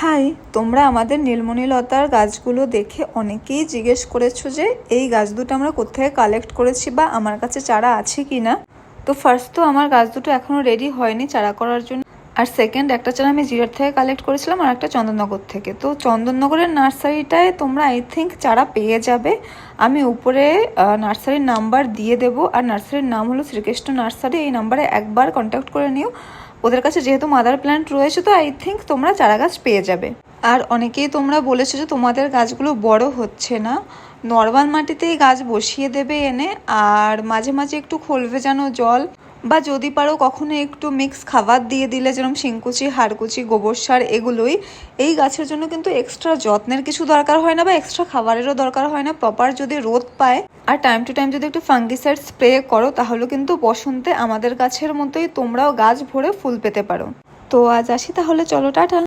High, তোমরা আমাদের নীলমণিলতার গাছগুলো দেখে অনেকেই জিজ্ঞেস করেছ যে এই গাছ দুটো আমরা কোথায় কালেক্ট করেছি বা আমার কাছে চারা আছে কি না তো ফার্স্ট তো আমার গাছ দুটো এখনও রেডি হয়নি চারা করার জন্য। আর সেকেন্ড একটা চারা আমি জিরাট থেকে কালেক্ট করেছিলাম আর একটা চন্দননগর থেকে। তো চন্দননগরের নার্সারিটায় তোমরা আই থিঙ্ক চারা পেয়ে যাবে। আমি উপরে নার্সারির নাম্বার দিয়ে দেবো। আর নার্সারির নাম হলো শ্রীকৃষ্ণ নার্সারি। এই নাম্বারে একবার কন্ট্যাক্ট করে নিও। ওদের কাছে যেহেতু মাদার প্ল্যান্ট রয়েছে, তো আই থিঙ্ক তোমরা চারা গাছ পেয়ে যাবে। আর অনেকেই তোমরা বলেছ যে তোমাদের গাছগুলো বড় হচ্ছে না। নর্মাল মাটিতেই গাছ বসিয়ে দেবে এনে, আর মাঝে মাঝে একটু খোলবে যেন জল বা যদি পারো কখনো একটু মিক্স খাবার দিয়ে দিলে, যেরকম শিংকুচি, হাড়কুচি, গোবর সার এগুলোই, এই গাছের জন্য কিন্তু এক্সট্রা যত্নের কিছু দরকার হয় না বা এক্সট্রা খাবারেরও দরকার হয় না। প্রপার যদি রোদ পায় আর টাইম টু টাইম যদি একটু ফাঙ্গিসাইড স্প্রে করো, তাহলে কিন্তু বসন্তে আমাদের গাছের মতোই তোমরাও গাছ ভরে ফুল পেতে পারো। তো আজ আসি তাহলে, চলো, টাটা।